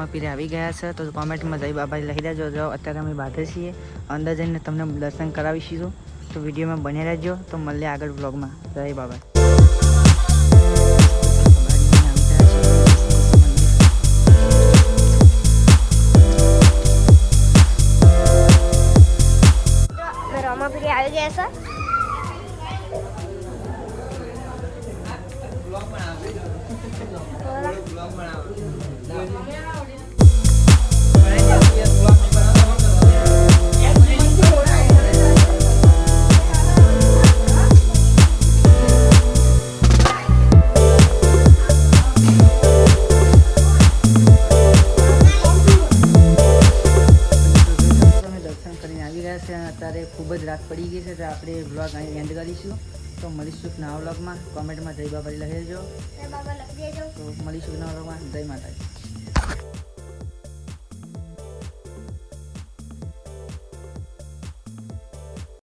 આવી ગયા છે, તો કોમેન્ટમાં જય બાબા લખી દેજો. જો અત્યારે અમે બાધે છીએ, અંદર જઈને તમને દર્શન કરાવીશું તો વિડીયોમાં બની રહેજો. તો મળીએ આગળ વ્લોગમાં. જય બાબા અમે આવી અમે છે અને અત્યારે ખૂબ જ રાત પડી ગઈ છે તો આપણે બ્લોગ અહીં એન્ડ કરીશું. તો મળીશું નવા બ્લોગમાં કોમેન્ટમાં જય બાબા લખી દેજો. બાબા લખી દેજો. તો મળીશું નવા બ્લોગમાં જય માતાજી.